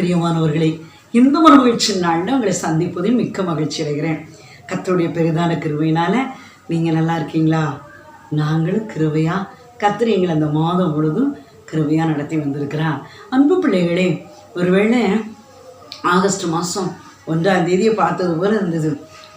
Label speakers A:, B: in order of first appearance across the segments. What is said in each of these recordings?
A: பிரியமானவர்களே இந்த ஒரு மகிழ்ச்சி நாளில் உங்களை சந்திப்பதில் மிக்க மகிழ்ச்சி அடைகிறேன். கத்தருடைய பெரிதான கிருபையினால நீங்கள் நல்லா இருக்கீங்களா? நாங்களும் கிருபையா? கர்த்தர் எங்களை அந்த மாதம் முழுதும் கிருபையா நடத்தி வந்திருக்கிறான் அன்பு பிள்ளைகளே ஒருவேளை ஆகஸ்ட் மாதம் ஒன்றாம் தேதியை பார்த்தது போல இருந்தது.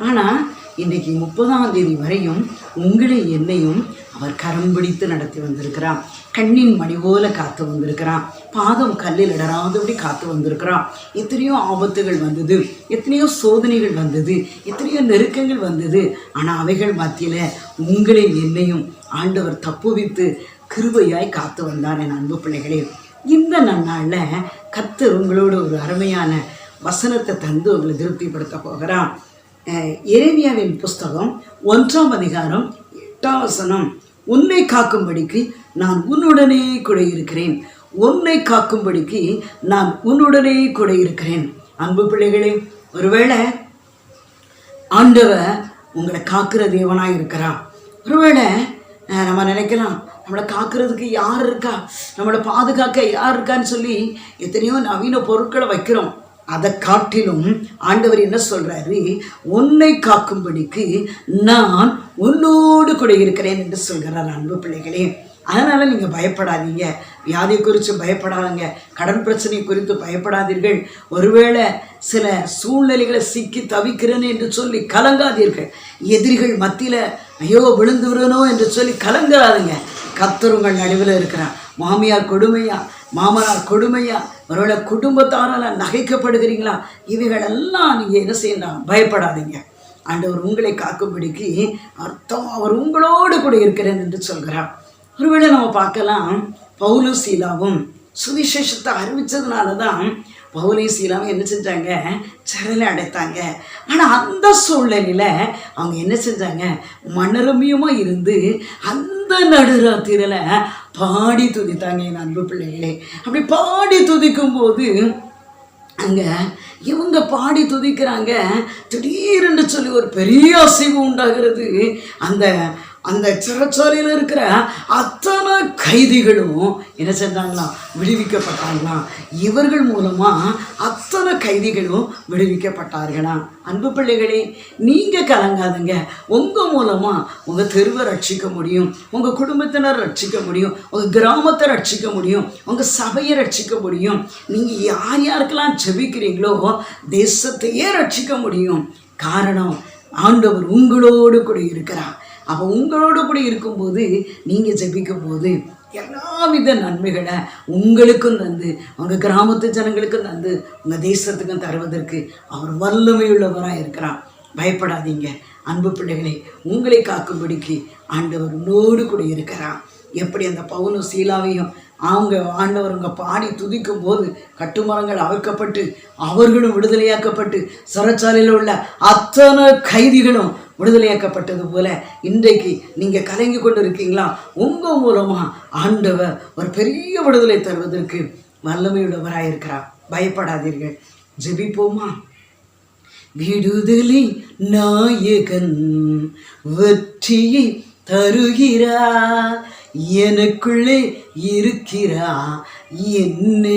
A: ஆனால் இன்றைக்கு முப்பதாம் தேதி வரையும் உங்களை என்னையும் அவர் கரம் பிடித்து நடத்தி வந்திருக்கிறான் கண்ணின் மணி போல காத்து வந்திருக்கிறான் பாதம் கல்லில் இடராதபடி காத்து வந்திருக்கிறான் எத்தனையோ ஆபத்துகள் வந்தது. எத்தனையோ சோதனைகள் வந்தது. எத்தனையோ நெருக்கங்கள் வந்தது. ஆனால் அவைகள் மத்தியில் உங்களை என்னையும் ஆண்டவர் தப்புவித்து கிருபையாய் காத்து வந்தார் என் அன்பு பிள்ளைகளே. இந்த நன்னாளில் கத்து உங்களோட ஒரு அருமையான வசனத்தை தந்து உங்களை திருப்திப்படுத்த போகிறான் அஹ் எரேமியாவின் புஸ்தகம் ஒன்றாம் அதிகாரம் எட்டாம் உன்னை காக்கும்படிக்கு நான் உன்னுடனே கூட இருக்கிறேன். உன்னை காக்கும்படிக்கு நான் உன்னுடனே கூட இருக்கிறேன். அன்பு பிள்ளைகளே ஒருவேளை ஆண்டவர் உங்களை காக்கிற தேவனாக இருக்கிறான் ஒருவேளை நம்ம நினைக்கலாம் நம்மளை காக்கிறதுக்கு யார் இருக்கா? நம்மளை பாதுகாக்க யார் இருக்கான்னு சொல்லி எத்தனையோ நவீன பொருட்களை வைக்கிறோம். அதை காட்டிலும் ஆண்டவர் என்ன சொல்றாரு? உன்னை காக்கும்படிக்கு நான் உன்னோடு கூட இருக்கிறேன் என்று சொல்கிறார் அன்பு பிள்ளைகளே. அதனால் நீங்கள் பயப்படாதீங்க. வியாதி குறித்து பயப்படாதீங்க. கடன் பிரச்சனை குறித்து பயப்படாதீர்கள். ஒருவேளை சில சூழ்நிலைகளை சிக்கி தவிக்கிறேன்னு என்று சொல்லி கலங்காதீர்கள். எதிரிகள் மத்தியில் ஐயோ விழுந்து விடணும் என்று சொல்லி கலங்காதீங்க. கர்த்தர் உங்கள் நடுவில் இருக்கிறான் மாமியார் கொடுமையா? மாமனார் கொடுமையா? அவரோட குடும்பத்தாரால் நகைக்கப்படுகிறீங்களா? இவைகளெல்லாம் நீங்கள் என்ன செய்யலாம் பயப்படாதீங்க. ஆண்டவர் உங்களை காக்கும்படிக்கு அர்த்தம் அவர் உங்களோடு கூட இருக்கிறேன் என்று சொல்கிறார். ஒருவேளை நம்ம பார்க்கலாம் பௌலு சீலாவும் சுவிசேஷத்தை அறிவித்ததுனால தான் பவுலை சீலாவும் என்ன செஞ்சாங்க? சிறையில் அடைத்தாங்க. ஆனால் அந்த சூழ்நிலையில் அவங்க என்ன செஞ்சாங்க? மனரமியமாக இருந்து அந்த நடுராத்திரியில் பாடி துதித்தாங்க என் அன்பு பிள்ளைகளே. அப்படி பாடி துதிக்கும் போது அங்கே இவங்க பாடி துதிக்கிறாங்க. திடீரென்று சொல்லி ஒரு பெரிய அசைவு உண்டாகிறது. அந்த அந்த சிறைச்சாலையில் இருக்கிற அத்தனை கைதிகளும் என்ன செஞ்சாங்களாம்? விடுவிக்கப்பட்டாங்களாம். இவர்கள் மூலமாக அத்தனை கைதிகளும் விடுவிக்கப்பட்டார்களாம். அன்பு பிள்ளைகளே நீங்கள் கலங்காதுங்க. உங்கள் மூலமாக உங்கள் தெருவை ரட்சிக்க முடியும் உங்கள் குடும்பத்தினர் ரட்சிக்க முடியும் உங்கள் கிராமத்தை ரட்சிக்க முடியும் உங்கள் சபையை ரட்சிக்க முடியும். நீங்கள் யார் யாருக்கெல்லாம் ஜெபிக்கிறீங்களோ தேசத்தையே ரட்சிக்க முடியும். காரணம் ஆண்டவர் உங்களோடு கூட இருக்கிறார். அப்போ உங்களோடு கூட இருக்கும்போது நீங்கள் ஜெபிக்கும் போது எல்லாவித நன்மைகளை உங்களுக்கும் தந்து உங்கள் கிராமத்து ஜனங்களுக்கும் தந்து உங்கள் தேசத்துக்கும் தருவதற்கு அவர் வல்லமையுள்ளவராக இருக்கிறார். பயப்படாதீங்க. அன்பு பிள்ளைகளை உங்களை காக்கும்படிக்கு ஆண்டவர் உன்னோடு கூட இருக்கிறார். எப்படி அந்த பவுனும் சீலாவையும் அவங்க ஆண்டவர் பாடி துதிக்கும் போது கட்டுமரங்கள் அவிழ்க்கப்பட்டு அவர்களும் விடுதலையாக்கப்பட்டு சிறைச்சாலையில் உள்ள அத்தனை கைதிகளும் விடுதலையாக்கப்பட்டது போல இன்றைக்கு நீங்கள் கலங்கி கொண்டு இருக்கீங்களா உங்கள் மூலமாக ஆண்டவர் ஒரு பெரிய விடுதலை தருவதற்கு வல்லமையுள்ளவராக இருக்கிறார். பயப்படாதீர்கள். ஜெபிப்போமா? விடுதலை நாயகன் வெற்றியை தருகிறா எனக்குள்ளே இருக்கிறா என்ன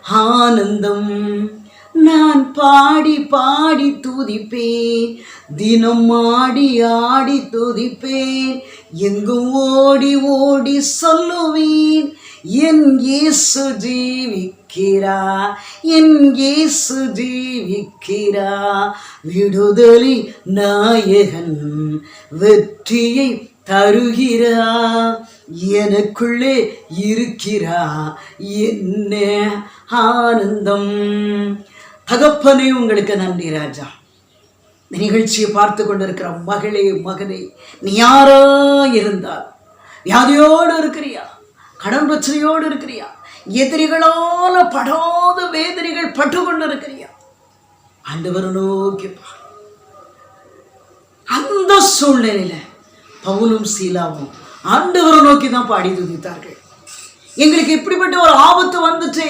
A: ஆனந்தம்? நான் பாடி பாடி துதிப்பேன். தினம் ஆடி ஆடி துதிப்பேன். எங்கும் ஓடி ஓடி சொல்லுவேன். என் இயேசு ஜீவிக்கிறா. என் இயேசு ஜீவிக்கிறா. விடுதலை நாயகன் வெற்றியை தருகிறா. எனக்குள்ளே இருக்கிறா. என்ன ஆனந்தம்? தகப்பனே உங்களுக்கு நன்றி ராஜா. இந்த நிகழ்ச்சியை பார்த்து கொண்டிருக்கிற மகளே மகனே நீ யாரா இருந்தால்? வியாதியோடு இருக்கிறியா? கடன் பிரச்சனையோடு இருக்கிறியா? எதிரிகளால் படாத வேதனைகள் பட்டு கொண்டு இருக்கிறியா ஆண்டவர் நோக்கி அந்த சூழ்நிலையில பவுலும் சீலாவும் ஆண்டவரை நோக்கி தான் பாடி துதித்தார்கள். எங்களுக்கு இப்படிப்பட்ட ஒரு ஆபத்து வந்துட்டு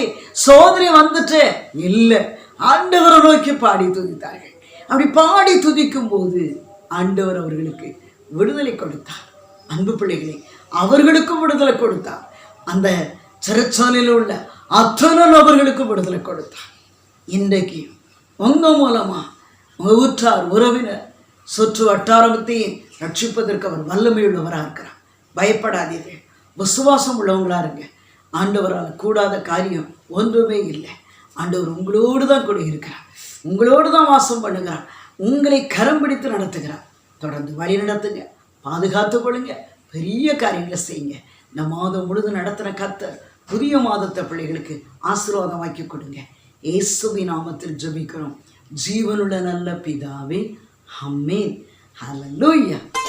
A: சோதனை வந்துட்டு இல்லை. ஆண்டவரை நோக்கி பாடி துதித்தார்கள். அப்படி பாடி துதிக்கும் போது ஆண்டவர் அவர்களுக்கு விடுதலை கொடுத்தார். அன்பு பிள்ளைகளை அவர்களுக்கும் விடுதலை கொடுத்தார். அந்த சிறைச்சாலையில் உள்ள அத்தனை நபர்களுக்கும் விடுதலை கொடுத்தார். இன்றைக்கு உங்கள் மூலமாக உங்கள் உற்றார் உறவினர் சுற்று வட்டாரத்தையும் ரட்சிப்பதற்கு அவர் வல்லமை உள்ளவராக இருக்கிறார். பயப்படாதீர்கள். விசுவாசம் உள்ளவங்களா இருங்க. ஆண்டவரால் கூடாத காரியம் ஒன்றுமே இல்லை. ஆண்டவர் உங்களோடு தான் கூட இருக்கிறார் உங்களோடு தான் வாசம் பண்ணுகிறார். உங்களை கரம் பிடித்து நடத்துகிறார். தொடர்ந்து வழி நடத்துங்க. பாதுகாத்து கொள்ளுங்க. பெரிய காரியங்களை செய்யுங்க. இந்த மாதம் முழுதும் நடத்தின கர்த்தர் புதிய மாதத்தை பிள்ளைகளுக்கு ஆசீர்வாதமாக்கி கொடுங்க. இயேசுவி நாமத்தில் ஜபிக்கிறோம். ஜீவனுள்ள நல்ல பிதாவே ஹம்மேன் ஹalleluya.